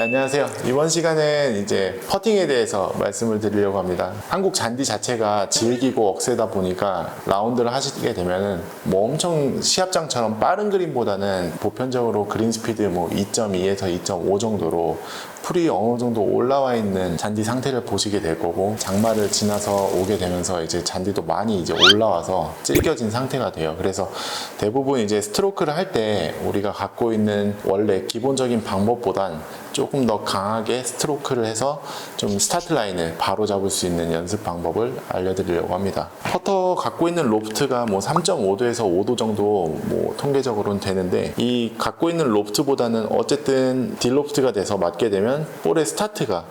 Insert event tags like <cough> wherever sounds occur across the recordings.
네, 안녕하세요. 이번 시간은 이제 퍼팅에 대해서 말씀을 드리려고 합니다. 한국 잔디 자체가 질기고 억세다 보니까 라운드를 하시게 되면은 뭐 엄청 시합장처럼 빠른 그림보다는 보편적으로 그린 스피드 뭐 2.2에서 2.5 정도로 풀이 어느 정도 올라와 있는 잔디 상태를 보시게 될 거고 장마를 지나서 오게 되면서 이제 잔디도 많이 이제 올라와서 질겨진 상태가 돼요. 그래서 대부분 이제 스트로크를 할 때 우리가 갖고 있는 원래 기본적인 방법보단 조금 더 강하게 스트로크를 해서 좀 스타트 라인을 바로 잡을 수 있는 연습 방법을 알려드리려고 합니다. 퍼터 갖고 있는 로프트가 뭐 3.5도에서 5도 정도 뭐 통계적으로는 되는데 이 갖고 있는 로프트보다는 어쨌든 딜로프트가 돼서 맞게 되면 볼의 스타트가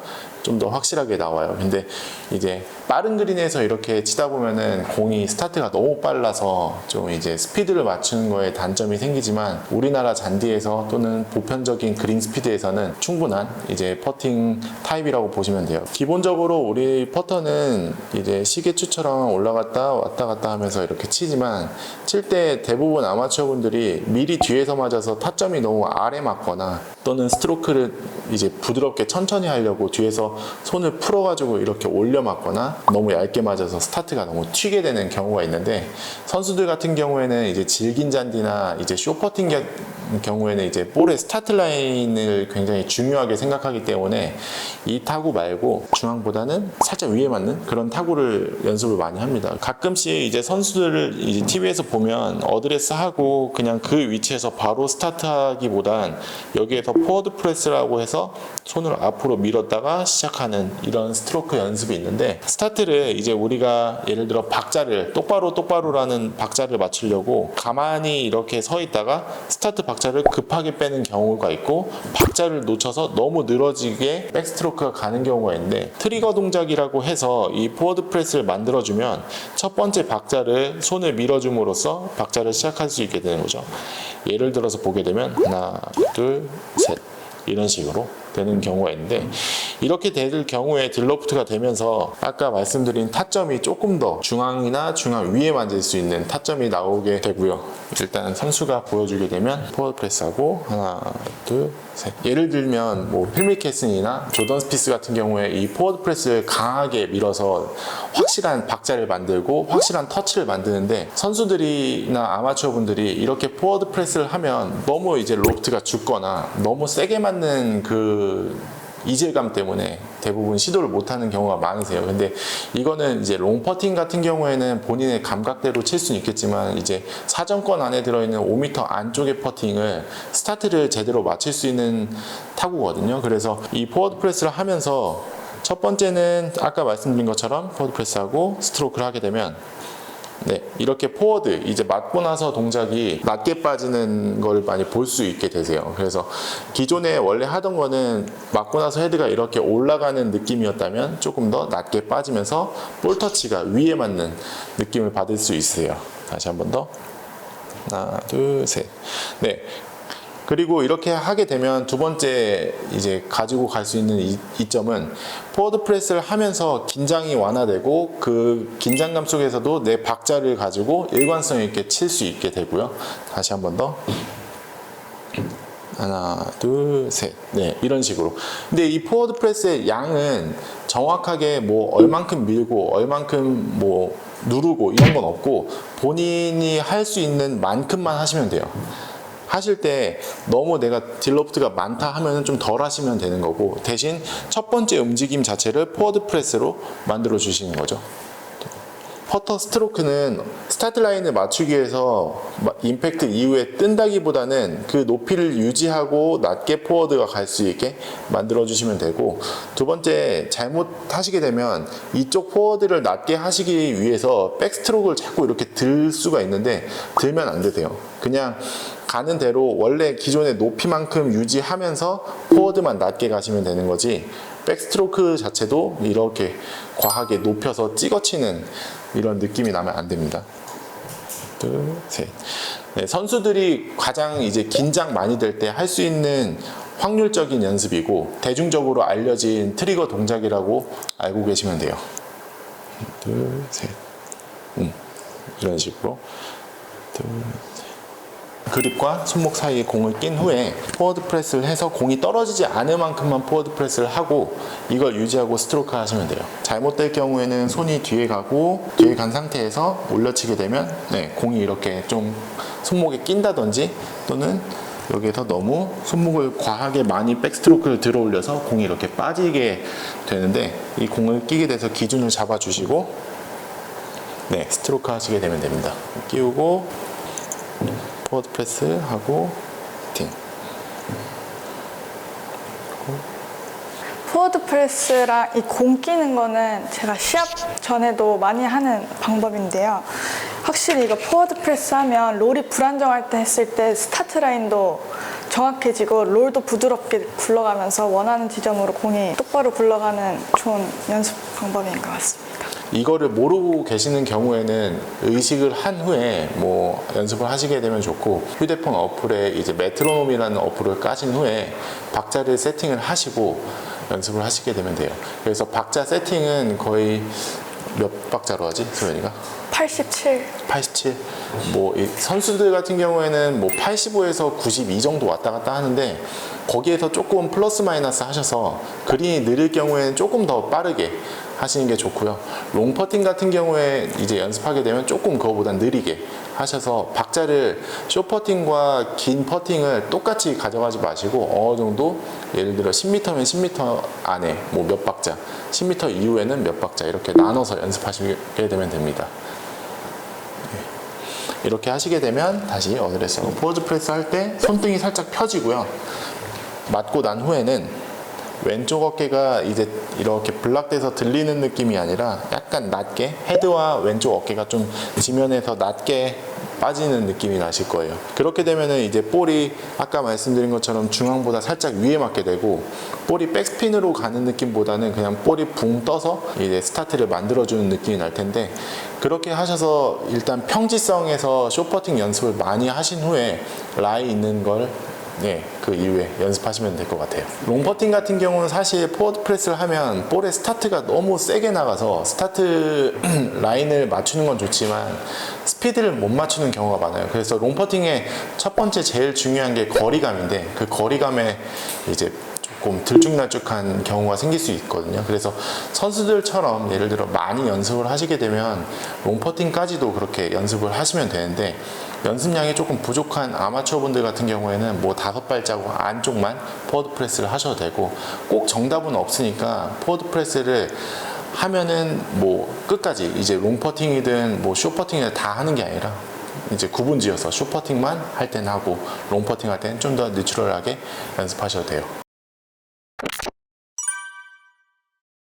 좀 더 확실하게 나와요. 근데 이제 빠른 그린에서 이렇게 치다 보면은 공이 스타트가 너무 빨라서 좀 이제 스피드를 맞추는 거에 단점이 생기지만 우리나라 잔디에서 또는 보편적인 그린 스피드에서는 충분한 이제 퍼팅 타입이라고 보시면 돼요. 기본적으로 우리 퍼터는 이제 시계추처럼 올라갔다 왔다 갔다 하면서 이렇게 치지만 칠 때 대부분 아마추어 분들이 미리 뒤에서 맞아서 타점이 너무 아래 맞거나 또는 스트로크를 이제 부드럽게 천천히 하려고 뒤에서 손을 풀어가지고 이렇게 올려 맞거나 너무 얇게 맞아서 스타트가 너무 튀게 되는 경우가 있는데 선수들 같은 경우에는 이제 질긴 잔디나 이제 쇼퍼팅 겨- 경우에는 이제 볼의 스타트 라인을 굉장히 중요하게 생각하기 때문에 이 타구 말고 중앙보다는 살짝 위에 맞는 그런 타구를 연습을 많이 합니다. 가끔씩 이제 선수들을 이제 TV에서 보면 어드레스 하고 그냥 그 위치에서 바로 스타트하기보단 여기에서 포워드 프레스라고 해서 손을 앞으로 밀었다가 시작하는 이런 스트로크 연습이 있는데 스타트를 이제 우리가 예를 들어 박자를 똑바로 똑바로라는 박자를 맞추려고 가만히 이렇게 서 있다가 스타트 박자 를 급하게 빼는 경우가 있고 박자를 놓쳐서 너무 늘어지게 백스트로크가 가는 경우가 있는데 트리거 동작이라고 해서 이 포워드 프레스를 만들어주면 첫 번째 박자를 손을 밀어줌으로써 박자를 시작할 수 있게 되는 거죠. 예를 들어서 보게 되면 하나, 둘, 셋 이런 식으로 되는 경우가 있는데 이렇게 될 경우에 딜로프트가 되면서 아까 말씀드린 타점이 조금 더 중앙이나 중앙 위에 만질 수 있는 타점이 나오게 되고요. 일단 선수가 보여주게 되면 포워드 프레스하고 하나, 둘, 셋. 예를 들면 뭐 필미 캐슨이나 조던 스피스 같은 경우에 이 포워드 프레스를 강하게 밀어서 확실한 박자를 만들고 확실한 터치를 만드는데 선수들이나 아마추어 분들이 이렇게 포워드 프레스를 하면 너무 이제 로프트가 죽거나 너무 세게 맞는 그 이질감 때문에 대부분 시도를 못하는 경우가 많으세요. 근데 이거는 이제 롱퍼팅 같은 경우에는 본인의 감각대로 칠 수는 있겠지만 이제 사정권 안에 들어있는 5m 안쪽의 퍼팅을 스타트를 제대로 맞출 수 있는 타구거든요. 그래서 이 포워드 프레스를 하면서 첫 번째는 아까 말씀드린 것처럼 포워드 프레스하고 스트로크를 하게 되면 네, 이렇게 포워드 이제 맞고 나서 동작이 낮게 빠지는 걸 많이 볼 수 있게 되세요. 그래서 기존에 원래 하던 거는 맞고 나서 헤드가 이렇게 올라가는 느낌이었다면 조금 더 낮게 빠지면서 볼 터치가 위에 맞는 느낌을 받을 수 있으세요. 다시 한 번 더. 하나, 둘, 셋. 네. 그리고 이렇게 하게 되면 두 번째 이제 가지고 갈 수 있는 이, 이점은 포워드 프레스를 하면서 긴장이 완화되고 그 긴장감 속에서도 내 박자를 가지고 일관성 있게 칠 수 있게 되고요. 다시 한 번 더. 하나, 둘, 셋. 네, 이런 식으로. 근데 이 포워드 프레스의 양은 정확하게 뭐 얼만큼 밀고 얼만큼 뭐 누르고 이런 건 없고 본인이 할 수 있는 만큼만 하시면 돼요. 하실 때 너무 내가 딜로프트가 많다 하면 좀덜 하시면 되는 거고 대신 첫 번째 움직임 자체를 포워드 프레스로 만들어 주시는 거죠. 퍼터 스트로크는 스타트 라인을 맞추기 위해서 마- 임팩트 이후에 뜬다기보다는 그 높이를 유지하고 낮게 포워드가 갈 수 있게 만들어 주시면 되고 두 번째 잘못 하시게 되면 이쪽 포워드를 낮게 하시기 위해서 백스트로크를 자꾸 이렇게 들 수가 있는데 들면 안 되세요. 그냥 가는 대로 원래 기존의 높이만큼 유지하면서 포워드만 낮게 가시면 되는 거지 백스트로크 자체도 이렇게 과하게 높여서 찍어치는 이런 느낌이 나면 안 됩니다. 둘, 셋. 네, 선수들이 가장 이제 긴장 많이 될 때 할 수 있는 확률적인 연습이고 대중적으로 알려진 트리거 동작이라고 알고 계시면 돼요. 둘, 셋. 음, 이런 식으로. 둘, 셋. 그립과 손목 사이에 공을 낀 후에 포워드 프레스를 해서 공이 떨어지지 않을 만큼만 포워드 프레스를 하고 이걸 유지하고 스트로크 하시면 돼요. 잘못될 경우에는 손이 뒤에 가고 뒤에 간 상태에서 올려치게 되면 네, 공이 이렇게 좀 손목에 낀다든지 또는 여기에서 너무 손목을 과하게 많이 백스트로크를 들어 올려서 공이 이렇게 빠지게 되는데 이 공을 끼게 돼서 기준을 잡아 주시고 네 스트로크 하시게 되면 됩니다 끼우고 포워드 프레스 하고 팅 포워드 프레스랑 이 공 끼는 거는 제가 시합 전에도 많이 하는 방법인데요. 확실히 이거 포워드 프레스 하면 롤이 불안정할 때 했을 때 스타트 라인도 정확해지고 롤도 부드럽게 굴러가면서 원하는 지점으로 공이 똑바로 굴러가는 좋은 연습 방법인 것 같습니다. 이거를 모르고 계시는 경우에는 의식을 한 후에 뭐 연습을 하시게 되면 좋고 휴대폰 어플에 이제 메트로놈이라는 어플을 까신 후에 박자를 세팅을 하시고 연습을 하시게 되면 돼요. 그래서 박자 세팅은 거의 몇 박자로 하지, 소연이가? 87. 87. 뭐이 선수들 같은 경우에는 뭐 85에서 92 정도 왔다 갔다 하는데 거기에서 조금 플러스 마이너스 하셔서 그린이 느릴 경우에는 조금 더 빠르게 하시는 게 좋고요. 롱 퍼팅 같은 경우에 이제 연습하게 되면 조금 그거보다 느리게 하셔서 박자를 쇼 퍼팅과 긴 퍼팅을 똑같이 가져가지 마시고 어느 정도 예를 들어 10m면 10m 안에 뭐 몇 박자, 10m 이후에는 몇 박자 이렇게 나눠서 연습하시게 되면 됩니다. 이렇게 하시게 되면 다시 어드레스 포즈 프레스 할 때 손등이 살짝 펴지고요. 맞고 난 후에는 왼쪽 어깨가 이제 이렇게 블락돼서 들리는 느낌이 아니라 약간 낮게 헤드와 왼쪽 어깨가 좀 지면에서 낮게 빠지는 느낌이 나실 거예요. 그렇게 되면은 이제 볼이 아까 말씀드린 것처럼 중앙보다 살짝 위에 맞게 되고 볼이 백스핀으로 가는 느낌보다는 그냥 볼이 붕 떠서 이제 스타트를 만들어주는 느낌이 날 텐데 그렇게 하셔서 일단 평지성에서 쇼퍼팅 연습을 많이 하신 후에 라이 있는 걸 네, 그 이후에 연습하시면 될 것 같아요. 롱퍼팅 같은 경우는 사실 포워드 프레스를 하면 볼의 스타트가 너무 세게 나가서 스타트 <clears throat> 라인을 맞추는 건 좋지만 스피드를 못 맞추는 경우가 많아요. 그래서 롱퍼팅의 첫 번째 제일 중요한 게 거리감인데 그 거리감에 이제 조금 들쭉날쭉한 경우가 생길 수 있거든요. 그래서 선수들처럼 예를 들어 많이 연습을 하시게 되면 롱퍼팅까지도 그렇게 연습을 하시면 되는데 연습량이 조금 부족한 아마추어 분들 같은 경우에는 뭐 다섯 발자국 안쪽만 포워드 프레스를 하셔도 되고 꼭 정답은 없으니까 포워드 프레스를 하면은 뭐 끝까지 이제 롱퍼팅이든 뭐 쇼퍼팅이든 다 하는 게 아니라 이제 구분지어서 쇼퍼팅만 할 때는 하고 롱퍼팅 할 때는 좀더 내추럴하게 연습하셔도 돼요. Thank you.